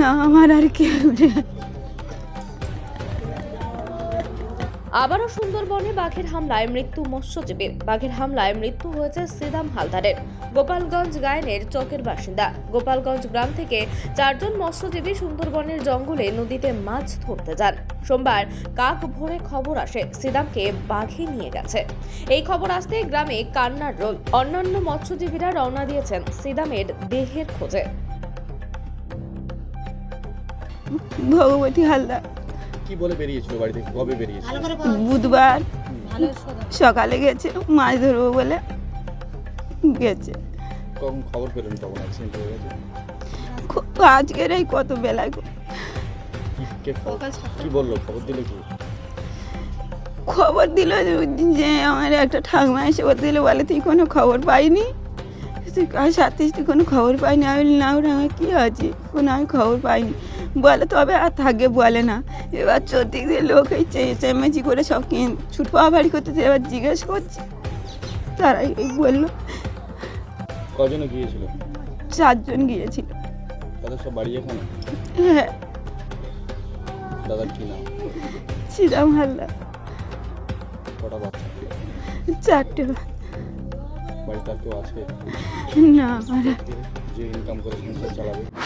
না, আমার আর কেউ আবারও সুন্দরবনে বাঘের হামলায় মৃত্যু মৎস্যজীবীর বাঘের হামলায় মৃত্যু হয়েছে সিদাম হালদারের। গোপালগঞ্জ গায়নের চকের বাসিন্দা। গোপালগঞ্জ গ্রাম থেকে চারজন মৎস্যজীবী সুন্দরবনের জঙ্গলে নদীতে মাছ ধরতে যান। সোমবার কাক ভোরে খবর আসে সিদামকে বাঘে নিয়ে গেছে। এই খবর আসতে গ্রামে কান্নার রোল। অন্যান্য মৎস্যজীবীরা রওনা দিয়েছেন সিদামের দেহের খোঁজে। ভগবতী হালদার। কি বলে বেরিয়েছিল বাড়ি থেকে কবে বেরিয়েছিল? বুধবার। সকালে গেছে মাছ ধরবো বলে গেছে। কখন খবর পেলেন কখন অ্যাক্সিডেন্ট হয়ে গেছে? খুব আজকের এই কত বেলায় কি বলল? খবর দিল কি? খবর দিল যে আমার একটা ঠাকমা এসে বলতে দিল বলে তুই কোনো খবর পাইনি? তুই কার সাথে তুই কোনো খবর পাইনি। আমি বলি, না ওরা আমার কী আছে? কোনো আমি খবর পাইনি। বলে তবে আর থাকে বলে না। এবার চতুর্দিক দিয়ে লোক এই চে- চেমেচি করে সব কিন ছুট পাওয়া বাড়ি করতেছে এবার জিজ্ঞেস করছে। তারা এই বলল কজনে গিয়েছিল? চারজন গিয়েছিল। তাদের সব বাড়ি এখানে? হ্যাঁ। দাদার কি নাম? শ্রীরাম হালদার কটা বাচ্চা? চারটে বাড়িতে আর কেউ আছে? না যে ইনকাম করে সংসার চালাবে?